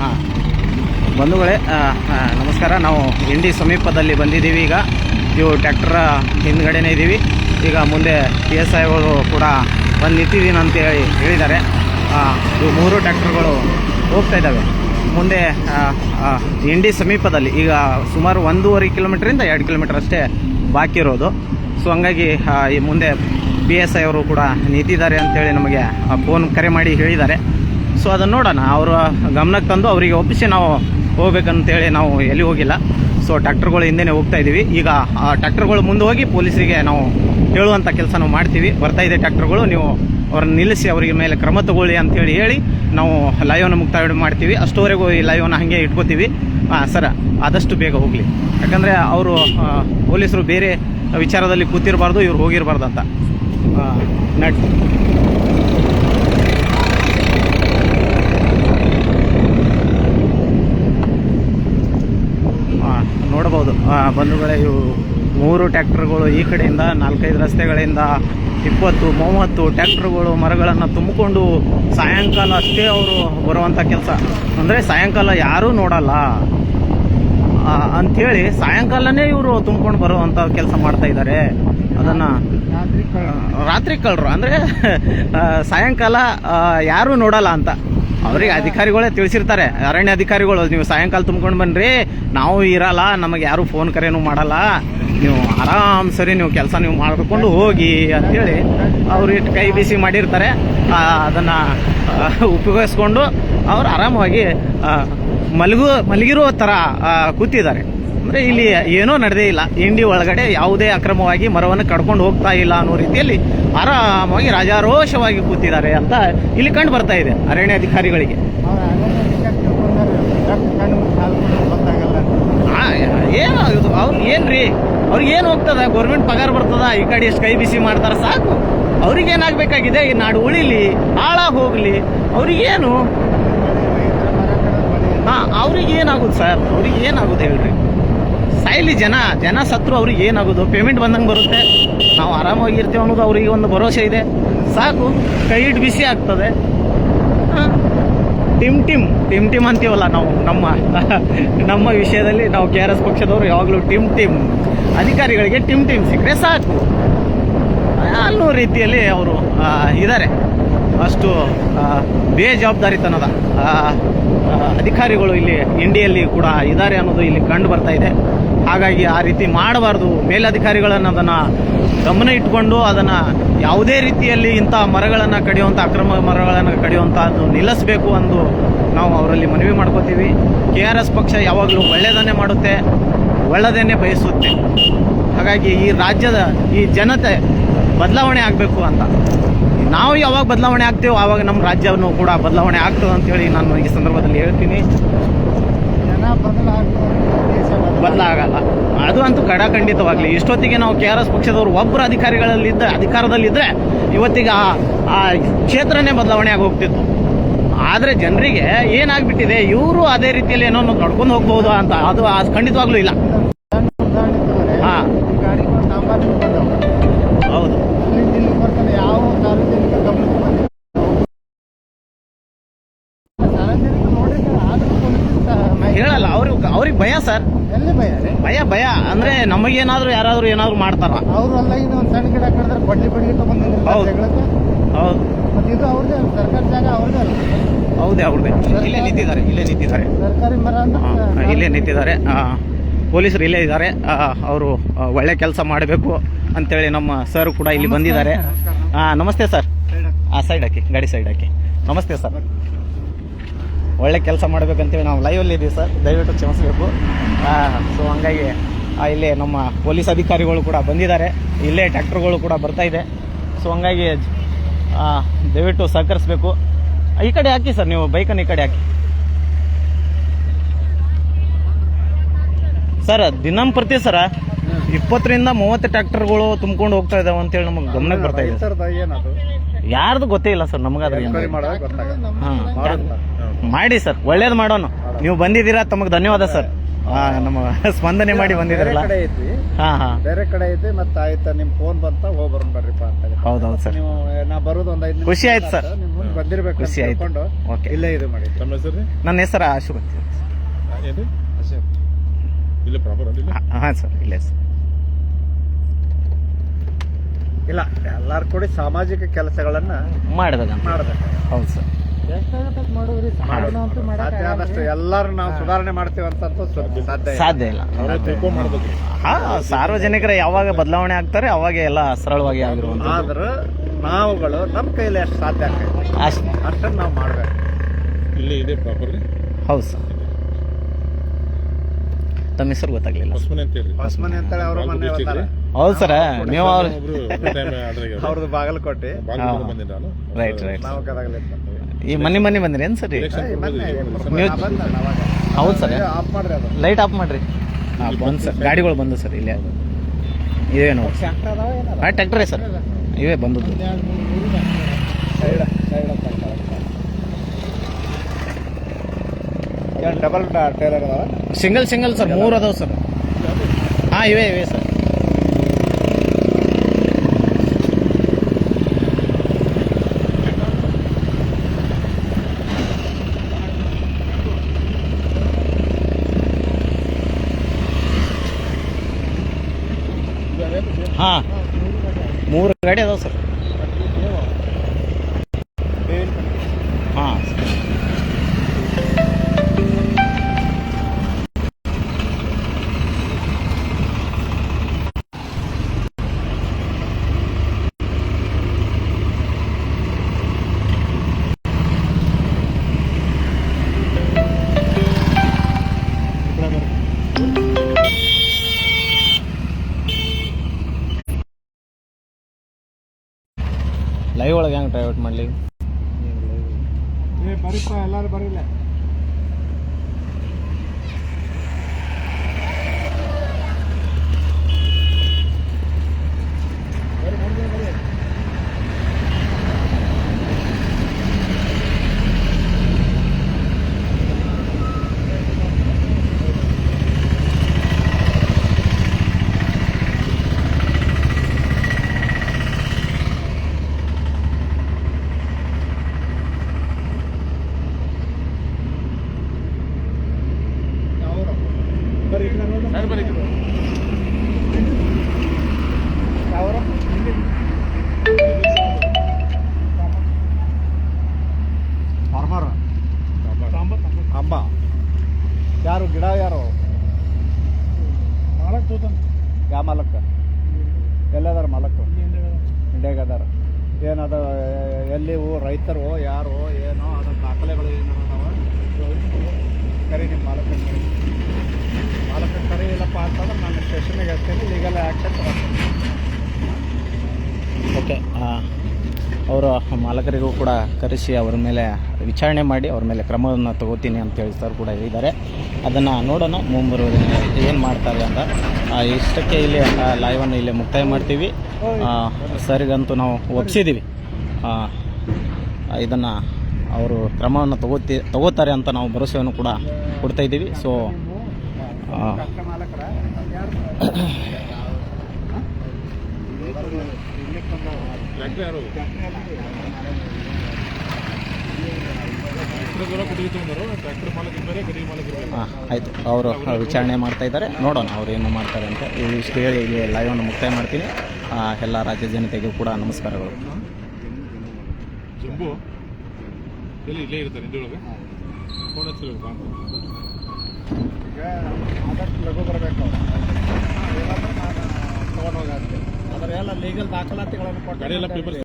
ಹಾಂ. ಬಂಧುಗಳೇ ನಮಸ್ಕಾರ. ನಾವು ಇಂಡಿ ಸಮೀಪದಲ್ಲಿ ಬಂದಿದ್ದೀವಿ ಈಗ. ಇವು ಟ್ಯಾಕ್ಟರ್ ಹಿಂದ್ಗಡೆನೇ ಇದ್ದೀವಿ. ಈಗ ಮುಂದೆ ಪಿ ಎಸ್ ಐಗಳು ಕೂಡ ಬಂದು ನಿಂತಿದ್ದೀನಿ ಅಂತ ಹೇಳಿ ಹೇಳಿದ್ದಾರೆ. ಇವು ಮೂರು ಟ್ಯಾಕ್ಟರ್ಗಳು ಹೋಗ್ತಾ ಇದ್ದಾವೆ. ಮುಂದೆ ಇಂಡಿ ಸಮೀಪದಲ್ಲಿ ಈಗ ಸುಮಾರು ಒಂದೂವರೆ ಕಿಲೋಮೀಟ್ರಿಂದ ಎರಡು ಕಿಲೋಮೀಟರ್ ಅಷ್ಟೇ ಬಾಕಿ ಇರೋದು. ಸೊ, ಹಂಗಾಗಿ ಈ ಮುಂದೆ ಪಿ ಎಸ್ ಐ ಅವರು ಕೂಡ ನಿಂತಿದ್ದಾರೆ ಅಂತೇಳಿ ನಮಗೆ ಫೋನ್ ಕರೆ ಮಾಡಿ ಹೇಳಿದ್ದಾರೆ. ಸೊ ಅದನ್ನು ನೋಡೋಣ. ಅವರ ಗಮನಕ್ಕೆ ತಂದು ಅವರಿಗೆ ಒಪ್ಪಿಸಿ ನಾವು ಹೋಗ್ಬೇಕಂತೇಳಿ ನಾವು ಎಲ್ಲಿ ಹೋಗಿಲ್ಲ. ಸೊ ಟ್ರ್ಯಾಕ್ಟರ್ಗಳು ಹಿಂದೆನೇ ಹೋಗ್ತಾ ಇದ್ದೀವಿ ಈಗ ಆ ಟ್ರ್ಯಾಕ್ಟರ್ಗಳು ಮುಂದೆ ಹೋಗಿ ಪೊಲೀಸರಿಗೆ ನಾವು ಹೇಳುವಂಥ ಕೆಲಸ ನಾವು ಮಾಡ್ತೀವಿ. ಬರ್ತಾ ಇದೆ ಟ್ರ್ಯಾಕ್ಟರ್ಗಳು. ನೀವು ಅವ್ರನ್ನ ನಿಲ್ಲಿಸಿ, ಅವರಿಗೆ ಮೇಲೆ ಕ್ರಮ ತಗೊಳ್ಳಿ ಅಂತೇಳಿ ಹೇಳಿ ನಾವು ಲೈವನ್ನು ಮುಕ್ತಾಯ ಮಾಡ್ತೀವಿ. ಅಷ್ಟುವರೆಗೂ ಈ ಲೈವನ್ನ ಹಾಗೆ ಇಟ್ಕೋತೀವಿ. ಸರ, ಆದಷ್ಟು ಬೇಗ ಹೋಗಲಿ. ಯಾಕಂದರೆ ಅವರು ಪೊಲೀಸರು ಬೇರೆ ವಿಚಾರದಲ್ಲಿ ಕೂತಿರಬಾರ್ದು, ಇವ್ರು ಹೋಗಿರಬಾರ್ದು ಅಂತ. ನಟ್ ಆ, ನೋಡಬಹುದು ಆ, ಬಂಧುಗಳೇ ಇವು ಮೂರು ಟ್ಯಾಕ್ಟ್ರುಗಳು ಈ ಕಡೆಯಿಂದ ನಾಲ್ಕೈದು ರಸ್ತೆಗಳಿಂದ ಇಪ್ಪತ್ತು ಮೂವತ್ತು ಟ್ಯಾಕ್ಟ್ರ್ಗಳು ಮರಗಳನ್ನು ತುಂಬಿಕೊಂಡು ಸಾಯಂಕಾಲ ಅಷ್ಟೇ ಅವರು ಬರುವಂಥ ಕೆಲಸ. ಅಂದರೆ ಸಾಯಂಕಾಲ ಯಾರೂ ನೋಡಲ್ಲ. ಅಂಥೇಳಿ ಸಾಯಂಕಾಲನೇ ಇವರು ತುಂಬಿಕೊಂಡು ಬರುವಂಥ ಕೆಲಸ ಮಾಡ್ತಾ ಇದ್ದಾರೆ ಅದನ್ನು ರಾತ್ರಿ ಕಳ್ಳರು ಅಂದರೆ ಸಾಯಂಕಾಲ ಯಾರೂ ನೋಡಲ್ಲ ಅಂತ. ಅವ್ರಿಗೆ ಅಧಿಕಾರಿಗಳೇ ತಿಳಿಸಿರ್ತಾರೆ. ಅರಣ್ಯ ಅಧಿಕಾರಿಗಳು, ನೀವು ಸಾಯಂಕಾಲ ತುಂಬ್ಕೊಂಡು ಬನ್ರಿ. ನಾವು ಇರಲ್ಲ, ನಮಗೆ ಯಾರು ಫೋನ್ ಕರೆನೂ ಮಾಡಲ್ಲ. ನೀವು ಆರಾಮ್ ಸರಿ, ನೀವು ಕೆಲಸ ನೀವು ಮಾಡಿಕೊಂಡು ಹೋಗಿ ಅಂತೇಳಿ ಅವ್ರು ಇಟ್ಟು ಕೈ ಬಿಸಿ ಮಾಡಿರ್ತಾರೆ. ಅದನ್ನ ಉಪಯೋಗಿಸ್ಕೊಂಡು ಅವ್ರು ಆರಾಮವಾಗಿ ಮಲಗು, ಮಲಗಿರೋ ಥರ ಕೂತಿದ್ದಾರೆ. ಅಂದರೆ ಇಲ್ಲಿ ಏನೂ ನಡೆದೇ ಇಲ್ಲ. ಇಂಡಿ ಒಳಗಡೆ ಯಾವುದೇ ಅಕ್ರಮವಾಗಿ ಮರವನ್ನು ಕಡ್ಕೊಂಡು ಹೋಗ್ತಾ ಇಲ್ಲ ಅನ್ನೋ ರೀತಿಯಲ್ಲಿ ಆರಾಮಾಗಿ ರಾಜಾರೋಷವಾಗಿ ಕೂತಿದ್ದಾರೆ ಅಂತ ಇಲ್ಲಿ ಕಂಡು ಬರ್ತಾ ಇದೆ ಅರಣ್ಯ ಅಧಿಕಾರಿಗಳಿಗೆ. ಏನು ಅವ್ರು ಅವ್ರಿಗೆ ಏನ್ರಿ? ಅವ್ರಿಗೆ ಏನು ಹೋಗ್ತದ? ಗೌರ್ಮೆಂಟ್ ಪಗಾರ ಬರ್ತದ? ಈ ಕಡೆ ಎಷ್ಟು ಕೈ ಬಿಸಿ ಮಾಡ್ತಾರ ಸಾಕು. ಅವ್ರಿಗೆ ಏನಾಗ್ಬೇಕಾಗಿದೆ? ಈ ನಾಡು ಉಳಿಲಿ, ಹಾಳಾಗಿ ಹೋಗ್ಲಿ. ಅವ್ರಿಗೇನು? ಹಾ ಅವ್ರಿಗೆ ಏನಾಗುದು ಸರ್? ಅವ್ರಿಗೆ ಏನಾಗುದು ಹೇಳ್ರಿ? ಸಾಯ್ಲಿ ಜನ ಜನ ಸತ್ರು ಅವ್ರಿಗೆ ಏನಾಗೋದು? ಪೇಮೆಂಟ್ ಬಂದಂಗೆ ಬರುತ್ತೆ. ನಾವು ಆರಾಮಾಗಿ ಇರ್ತೀವಿ ಅನ್ನೋದು ಅವ್ರಿಗೆ ಒಂದು ಭರವಸೆ ಇದೆ. ಸಾಕು, ಕೈ ಇಟ್ಟು ಬಿಸಿ ಆಗ್ತದೆ. ಟಿಮ್ ಟಿಮ್ ಟಿಮ್ ಟಿಮ್ ಅಂತೀವಲ್ಲ ನಾವು, ನಮ್ಮ ನಮ್ಮ ವಿಷಯದಲ್ಲಿ ನಾವು ಕೆ ಆರ್ ಎಸ್ ಪಕ್ಷದವರು ಯಾವಾಗಲೂ ಟಿಮ್ ಟಿಮ್. ಅಧಿಕಾರಿಗಳಿಗೆ ಟಿಮ್ ಟಿಮ್ ಸಿಕ್ಕರೆ ಸಾಕು. ಅನ್ನೋ ರೀತಿಯಲ್ಲಿ ಅವರು ಇದ್ದಾರೆ ಅಷ್ಟು ಬೇಜವಾಬ್ದಾರಿತನದ ಅಧಿಕಾರಿಗಳು ಇಲ್ಲಿ ಇಂಡಿಯಲ್ಲಿ ಕೂಡ ಇದ್ದಾರೆ ಅನ್ನೋದು ಇಲ್ಲಿ ಕಂಡು ಬರ್ತಾ ಇದೆ. ಹಾಗಾಗಿ ಆ ರೀತಿ ಮಾಡಬಾರ್ದು. ಮೇಲಧಿಕಾರಿಗಳನ್ನು ಅದನ್ನು ಗಮನ ಇಟ್ಕೊಂಡು ಅದನ್ನು ಯಾವುದೇ ರೀತಿಯಲ್ಲಿ ಇಂಥ ಮರಗಳನ್ನು ಕಡಿಯುವಂಥ ಅಕ್ರಮ ಮರಗಳನ್ನು ಕಡಿಯುವಂಥದ್ದು ನಿಲ್ಲಿಸಬೇಕು ಅಂದು ನಾವು ಅವರಲ್ಲಿ ಮನವಿ ಮಾಡ್ಕೋತೀವಿ. ಕೆ ಆರ್ ಎಸ್ ಪಕ್ಷ ಯಾವಾಗಲೂ ಒಳ್ಳೆಯದನ್ನೇ ಮಾಡುತ್ತೆ ಒಳ್ಳೆಯದನ್ನೇ ಬಯಸುತ್ತೆ. ಹಾಗಾಗಿ ಈ ರಾಜ್ಯದ ಈ ಜನತೆ ಬದಲಾವಣೆ ಆಗಬೇಕು ಅಂತ. ನಾವು ಯಾವಾಗ ಬದಲಾವಣೆ ಆಗ್ತೇವೋ ಆವಾಗ ನಮ್ಮ ರಾಜ್ಯವನ್ನು ಕೂಡ ಬದಲಾವಣೆ ಆಗ್ತದೆ ಅಂತೇಳಿ ನಾನು ಈ ಸಂದರ್ಭದಲ್ಲಿ ಹೇಳ್ತೀನಿ. ಬದಲಾಗಲ್ಲ ಅದು ಅಂತೂ ಕಡಖಂಡಿತವಾಗ್ಲಿ ಇಷ್ಟೊತ್ತಿಗೆ ನಾವು ಕೆ ಆರ್ ಎಸ್ ಪಕ್ಷದವರು ಒಬ್ಬರು ಅಧಿಕಾರಿಗಳಲ್ಲಿದ್ದ ಅಧಿಕಾರದಲ್ಲಿದ್ದರೆ ಇವತ್ತಿಗೆ ಆ ಆ ಕ್ಷೇತ್ರನೇ ಬದಲಾವಣೆ ಆಗಿ ಹೋಗ್ತಿತ್ತು ಆದರೆ ಜನರಿಗೆ ಏನಾಗ್ಬಿಟ್ಟಿದೆ? ಇವರು ಅದೇ ರೀತಿಯಲ್ಲಿ ಏನೋ ನಡ್ಕೊಂಡು ಹೋಗ್ಬೋದು ಅಂತ ಅದು ಖಂಡಿತವಾಗ್ಲೂ ಇಲ್ಲ. ಹೇಳಲ್ಲ. ಅವ್ರಿಗೆ ಅವ್ರಿಗೆ ಭಯ ಸರ್. ಎಲ್ಲಿ ಭಯ ರೀ? ಭಯ ಭಯ. ಅಂದ್ರೆ ನಮಗೇನಾದ್ರೂ ಯಾರಾದ್ರೂ ಏನಾದ್ರು ಮಾಡ್ತಾರ. ಅವ್ರು ಅಲ್ಲ ಇನ್ನು ಒಂದು ಸಣ್ಣ ಗಿಡ ಕಡಿದ್ರೆ ಬಡ್ಡಿ ಬಡ್ಲಿ ತಗೊಂಡಿಲ್ಲ ಹೌದು. ಹೌದು. ಮತ್ತೆ ಇದು ಅವ್ರದೇ ಅಲ್ಲ ಸರ್ಕಾರ ಜಾಗ ಅವ್ರದೇ ಅಲ್ಲ. ಹೌದೇ ಇಲ್ಲೇ ನಿಂತಿದ್ದಾರೆ ಇಲ್ಲೇ ನಿಂತಿದ್ದಾರೆ. ಸರ್ಕಾರಿ ಮರ ಅಂದ್ರೆ ಇಲ್ಲೇ ನಿಂತಿದ್ದಾರೆ. ಆ, ಪೊಲೀಸರು ಇಲ್ಲೇ ಇದ್ದಾರೆ. ಅವರು ಒಳ್ಳೆ ಕೆಲಸ ಮಾಡಬೇಕು ಅಂತೇಳಿ ನಮ್ಮ ಸರ್ ಕೂಡ ಇಲ್ಲಿ ಬಂದಿದ್ದಾರೆ. ಆ, ನಮಸ್ತೆ ಸರ್. ಆ ಸೈಡ್ ಹಾಕಿ ಗಾಡಿ ಸೈಡ್ ಹಾಕಿ. ನಮಸ್ತೆ ಸರ್. ಒಳ್ಳೆ ಕೆಲಸ ಮಾಡಬೇಕಂತೇಳಿ ನಾವು ಲೈವಲ್ಲಿ ಇದ್ದೀವಿ ಸರ್. ದಯವಿಟ್ಟು ಕ್ಷಮಿಸಬೇಕು. ಸೊ ಹಂಗಾಗಿ ಇಲ್ಲಿ ನಮ್ಮ ಪೊಲೀಸ್ ಅಧಿಕಾರಿಗಳು ಕೂಡ ಬಂದಿದ್ದಾರೆ. ಇಲ್ಲೇ ಟ್ರ್ಯಾಕ್ಟರ್ಗಳು ಕೂಡ ಬರ್ತಾ ಇದೆ. ಸೊ ಹಂಗಾಗಿ ದಯವಿಟ್ಟು ಸಹಕರಿಸಬೇಕು. ಈ ಕಡೆ ಹಾಕಿ ಸರ್ ನೀವು ಬೈಕನ್ನು ಈ ಕಡೆ ಹಾಕಿ. ಸರ್ ದಿನಂಪ್ರತಿ ಸರ ಇಪ್ಪತ್ತರಿಂದ ಮೂವತ್ತು ಟ್ರ್ಯಾಕ್ಟರ್ಗಳು ತುಂಬಿಕೊಂಡು ಹೋಗ್ತಾ ಇದಾವೆ ಅಂತೇಳಿ ನಮಗೆ ಗಮನಕ್ಕೆ ಬರ್ತಾ ಇದೆ. ಯಾರ್ದು ಗೊತ್ತೇ ಇಲ್ಲ ಸರ್ ನಮಗಾದ್ರೆ ಹಾಂ. ಮಾಡಿ ಸರ್ ಒಳ್ಳೇದು ಮಾಡೋಣ ನೀವು ಬಂದಿದ್ದೀರಾ ತಮಗೆ ಧನ್ಯವಾದ ಸರ್. ಆ, ನಮ್ಮ ಸ್ಪಂದನೆ ಮಾಡಿ ಬೇರೆ ಬಂದಿದ್ರಲ್ಲ. ಕಡೆ ಐತಿ ಹಾ ಹಾ. ಬೇರೆ ಕಡೆ ಐತಿ ಮತ್ತೆ ಆಯ್ತಾ ನಿಮ್ ಫೋನ್ ಬಂತ ಹೋಗ್ ಬರೋಣ ಬರ್ರಿಪ್ಪ ಅಂತ ಹೇಳಿ. ಹೌದೌದು ಸರ್. ನೀವು ನಾ ಬರೋದು ಒಂದ್ ಐದು ಖುಷಿ ಆಯ್ತು ಸರ್. ನಿಮ್ ಮುಂದೆ ಬಂದಿರ್ಬೇಕು ಖುಷಿ ಆಯ್ತು. ತಿಳ್ಕೊಂಡು ಓಕೆ. ಇಲ್ಲೇ ಇದು ಮಾಡಿ ತಮ್ಮ ಹೆಸರು? ರೀ ನನ್ನ ಹೆಸರು ಆಶು ಅಂತ ಏನು? ಇಲ್ಲ ಪ್ರಾಪರ್ ಅಲ್ಲ ಹಾಂ ಸರ್ ಇಲ್ಲೇ ಸರ್. ಇಲ್ಲ ಎಲ್ಲಾರು ಕೂಡ ಸಾಮಾಜಿಕ ಕೆಲಸಗಳನ್ನ ಮಾಡ್ಬೇಕಂತ. ಮಾಡ್ಬೇಕು. ಹೌದು ಸರ್. ಸಾಧ್ಯ ಆದಷ್ಟು ಎಲ್ಲಾರು ನಾವು ಸುಧಾರಣೆ ಮಾಡ್ತೀವಿ ಅಂತ ಸಾಧ್ಯ ಇಲ್ಲ. ಸಾಧ್ಯ ಇಲ್ಲ. ಹಾ ಸಾರ್ವಜನಿಕರ ಯಾವಾಗ ಬದಲಾವಣೆ ಆಗ್ತಾರೆ ಅವಾಗ ಎಲ್ಲ ಸರಳವಾಗಿ ಆಗಿರುವಂತ ಆದ್ರೆ ನಾವುಗಳು ನಮ್ಮ ಕೈಲಿ ಅಷ್ಟು ಸಾಧ್ಯ ಆಗ್ತೈತಿ ಅಷ್ಟೇ. ಅಷ್ಟನ್ನ ನಾವು ಮಾಡಬೇಕು. ಇಲ್ಲಿ ಇದೆ ಪ್ರಾಪರ್ಲಿ ಹೌದು ಸರ್. ತಮ್ಮ ಹೆಸರು ಗೊತ್ತಾಗ್ಲಿಲ್ಲ. ಹೊಸ್ಮನೆ ಅಂತ ಹೊಸಮನೆ ಅಂತೇಳಿ ಅವರು ಮನೆ ಬಂದಾರ ಹೌದು ಸರ್. ನೀವು ಅವ್ರು ಅವ್ರದ್ದು ಬಾಗಲಕೋಟೆ. ಬಾಗಲಕೋಟೆ ನಾನು. ರೈಟ್ ರೈಟ್ ನಾವು ಗದಗಲಿ ಈ ಮನೆ ಮನೆ ಬಂದ್ರಿ ಏನು ಸರ್? ನೀವು ಹೌದು ಸರ್. ಆಫ್ ಮಾಡ್ರಿ ಅದು. ಲೈಟ್ ಆಫ್ ಮಾಡ್ರಿ. ಹಾಂ ಬಂದು ಸರ್. ಗಾಡಿಗಳು ಬಂದು ಸರ್ ಇಲ್ಲಿ. ಇವೇ ನೋಡಿ. ಹಾಂ ಟ್ಯಾಕ್ಟ್ರೇ ಸರ್. ಇವೇ ಬಂದದ್ದು. ಡಬಲ್ ಟೈಲರ್ ಅದಾವ? Single single sir. ಮೂರು ಅದಾವ ಸರ್. ಹಾಂ ಇವೇ ಇವೇ ಸರ್. ಹಾಂ. ಮೂರು ಗಾಡಿ ಅದಾವ ಸರ್. ಲೈವ್ ಒಳಗೆ ಹೆಂಗೆ ಡೈವರ್ಟ್ ಮಾಡಲಿ? ಎಲ್ಲಾರು ಬರೀಲ್ಲ ಬರೀ ಈ ಕಡೆ ನೋಡು. ಯಾವ್ರು? ಫಾರ್ಮರ್ ಅಂಬ ಯಾರು ಗಿಡ ಯಾರು ಮಾಲಕ್ ಯಾವ ಮಾಲಕ್ ಎಲ್ಲದಾರ ಮಾಲಕ್ ಇಂಡಿಯಾಗ ಅದಾರ ಏನದ ಎಲ್ಲಿ ಹೂ ರೈತರು ಯಾರು ಏನೋ ಅದ್ರ ದಾಖಲೆಗಳು ಏನು ಅದಾವ ಕರಿ ನಿಮ್ಮ ಮಾಲಕನ ಕರಿ ಮಾಲಕನ ಕರಿ ಇಲ್ಲಪ್ಪ ಅಂತಂದ್ರೆ ನಾನು ಸ್ಟೇಷನ್ಗೆ ಹಾಕ್ತೀನಿ ಲೀಗಲ್ ಆ್ಯಕ್ಷನ್ ತಗೋತೀನಿ. ಓಕೆ ಅವರು ಮಾಲಕರಿಗೂ ಕೂಡ ಕರೆಸಿ ಅವರ ಮೇಲೆ ವಿಚಾರಣೆ ಮಾಡಿ ಅವ್ರ ಮೇಲೆ ಕ್ರಮವನ್ನು ತಗೋತೀನಿ ಅಂತ ಹೇಳಿ ಸರ್ ಕೂಡ ಹೇಳಿದ್ದಾರೆ. ಅದನ್ನು ನೋಡೋಣ ಮುಂಬರುವ ಏನು ಮಾಡ್ತಾರೆ ಅಂತ. ಇಷ್ಟಕ್ಕೆ ಇಲ್ಲಿ ಲೈವನ್ನು ಇಲ್ಲಿ ಮುಕ್ತಾಯ ಮಾಡ್ತೀವಿ. ಸರ್ಗಂತೂ ನಾವು ಒಪ್ಸಿದ್ದೀವಿ ಇದನ್ನು ಅವರು ಕ್ರಮವನ್ನು ತಗೋತಿ, ತಗೋತಾರೆ ಅಂತ ನಾವು ಭರವಸೆಯನ್ನು ಕೂಡ ಕೊಡ್ತಾಯಿದ್ದೀವಿ ಸೊ ಆಯಿತು. ಅವರು ವಿಚಾರಣೆ ಮಾಡ್ತಾ ಇದ್ದಾರೆ. ನೋಡೋಣ ಅವ್ರು ಏನು ಮಾಡ್ತಾರೆ ಅಂತ ಇಷ್ಟು ಹೇಳಿ ಇಲ್ಲಿ ಲೈವನ್ನು ಮುಕ್ತಾಯ ಮಾಡ್ತೀನಿ. ಆ, ಎಲ್ಲ ರಾಜ್ಯ ಜನತೆಗೂ ಕೂಡ ನಮಸ್ಕಾರಗಳು. ಜಂಬು? ಇಲ್ಲೇ ಇರ್ತಾರೆ ಅಂತ. ಆದಷ್ಟು ಲಘು ಬರಬೇಕು ಏನಾದರೂ ನಾನು ತೊಗೊಂಡು ಹೋಗಾಗ್ತೇನೆ ಅದರ ಎಲ್ಲ ಲೀಗಲ್ ದಾಖಲಾತಿಗಳನ್ನು ಕೊಟ್ಟು